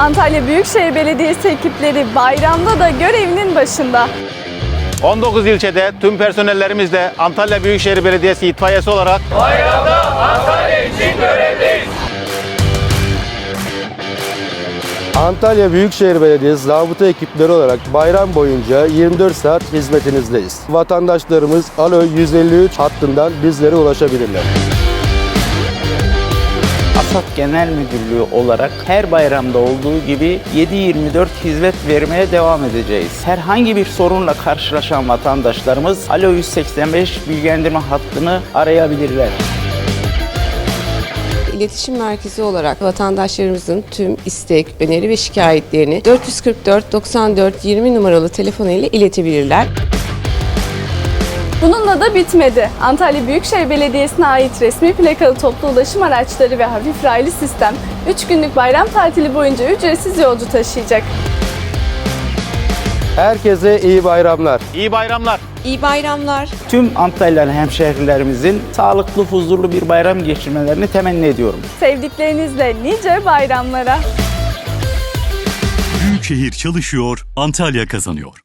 Antalya Büyükşehir Belediyesi ekipleri bayramda da görevinin başında. 19 ilçede tüm personellerimizle Antalya Büyükşehir Belediyesi itfaiyesi olarak Antalya Büyükşehir Belediyesi zabıta ekipleri olarak bayram boyunca 24 saat hizmetinizdeyiz. Vatandaşlarımız Alo 153 hattından bizlere ulaşabilirler. AFAD Genel Müdürlüğü olarak her bayramda olduğu gibi 7-24 hizmet vermeye devam edeceğiz. Herhangi bir sorunla karşılaşan vatandaşlarımız Alo 185 bilgilendirme hattını arayabilirler. İletişim merkezi olarak vatandaşlarımızın tüm istek, öneri ve şikayetlerini 444 94 20 numaralı telefon ile iletebilirler. Bununla da bitmedi. Antalya Büyükşehir Belediyesi'ne ait resmi plakalı toplu ulaşım araçları ve hafif raylı sistem 3 günlük bayram tatili boyunca ücretsiz yolcu taşıyacak. Herkese iyi bayramlar. iyi bayramlar. İyi bayramlar. Tüm Antalyalı hemşehrilerimizin sağlıklı, huzurlu bir bayram geçirmelerini temenni ediyorum. Sevdiklerinizle nice bayramlara. Büyükşehir çalışıyor, Antalya kazanıyor.